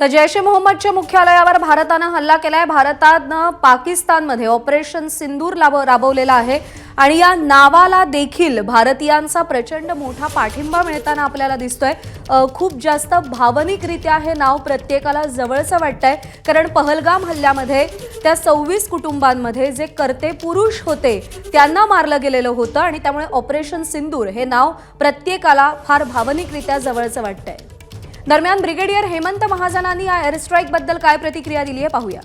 तर जैश ए मोहम्मदच्या मुख्यालयावर भारतानं हल्ला केलाय. भारतानं पाकिस्तानमध्ये ऑपरेशन सिंदूर लाभ- राबवलेला आहे. आणि या नावाला देखील भारतीयांचा प्रचंड मोठा पाठिंबा मिळताना आपल्याला दिसतोय. खूप जास्त भावनिकरित्या हे नाव प्रत्येकाला जवळचं वाटतंय. कारण पहलगाम हल्ल्यामध्ये त्या सव्वीस कुटुंबांमध्ये जे करते पुरुष होते त्यांना मारलं गेलेलं होतं आणि त्यामुळे ऑपरेशन सिंदूर हे नाव प्रत्येकाला फार भावनिकरित्या जवळचं वाटतंय. दरम्यान ब्रिगेडियर हेमंत महाजनांनी या एअरस्ट्राईकबद्दल काय प्रतिक्रिया दिली आहे पाहूया.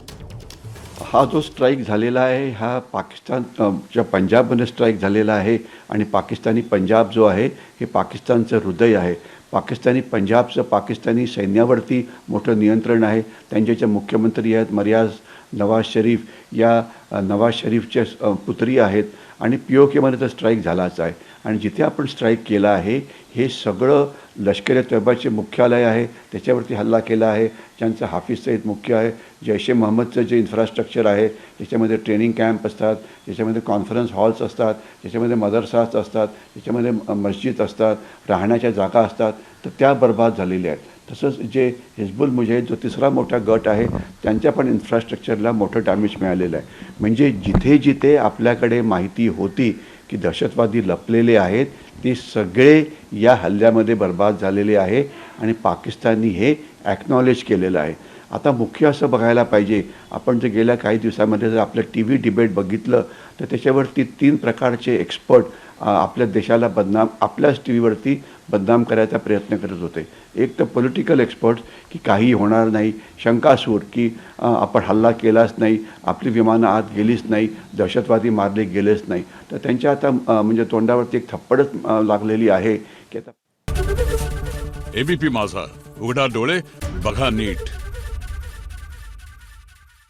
हा जो स्ट्राईक झालेला आहे हा पाकिस्तानच्या पंजाबमध्ये स्ट्राईक झालेला आहे आणि पाकिस्तानी पंजाब जो आहे हे पाकिस्तानचं हृदय आहे. पाकिस्तानी पंजाबचं पाकिस्तानी सैन्यावरती मोठं नियंत्रण आहे. त्यांचे जे मुख्यमंत्री आहेत मरियाज नवाज शरीफ. या नवाज शरीफच्या पुत्री आहेत आणि पी ओ केमध्ये तर स्ट्राईक झालाच आहे. आणि जिथे आपण स्ट्राईक केला आहे हे सगळं लष्कर ए तैयबाचे मुख्यालय आहे त्याच्यावरती हल्ला केला आहे. ज्यांचं हाफिज सईद मुख्य आहे जैश ए मोहम्मदचं जे इन्फ्रास्ट्रक्चर आहे ज्याच्यामध्ये ट्रेनिंग कॅम्प असतात ज्याच्यामध्ये कॉन्फरन्स हॉल्स असतात ज्याच्यामध्ये मदरसास असतात ज्याच्यामध्ये मस्जिद असतात राहण्याच्या जागा असतात. तर त्या बर्बाद झालेल्या आहेत. तसंच जे हिजबुल मुजाहिद जो तिसरा मोठा गट आहे त्यांच्या पण इन्फ्रास्ट्रक्चरला मोठं डॅमेज मिळालेलं आहे. म्हणजे जिथे जिथे आपल्याकडे माहिती होती की दहशतवादी लपलेले आहेत ते सगळे या हल्ल्यामध्ये बर्बाद झालेले आहे आणि पाकिस्ताननी हे ॲक्नॉलेज केलेलं आहे. आता मुख्य असं बघायला पाहिजे आपण जर गेल्या काही दिवसामध्ये जर आपलं टी व्ही डिबेट बघितलं तर त्याच्यावरती तीन प्रकारचे एक्सपर्ट आपल्या देशाला बदनाम आपल्याच टी व्हीवरती बदनाम करायचा प्रयत्न करत होते. एक तर पॉलिटिकल एक्सपर्ट्स की काही होणार नाही शंकासूर की आपण हल्ला केलाच नाही आपली विमानं आत गेलीच नाही दहशतवादी मारले गेलेच नाही. तर त्यांच्या आता म्हणजे तोंडावरती एक थप्पडच लागलेली आहे की आता एबीपी माझा. उघडा डोळे बघा नीट.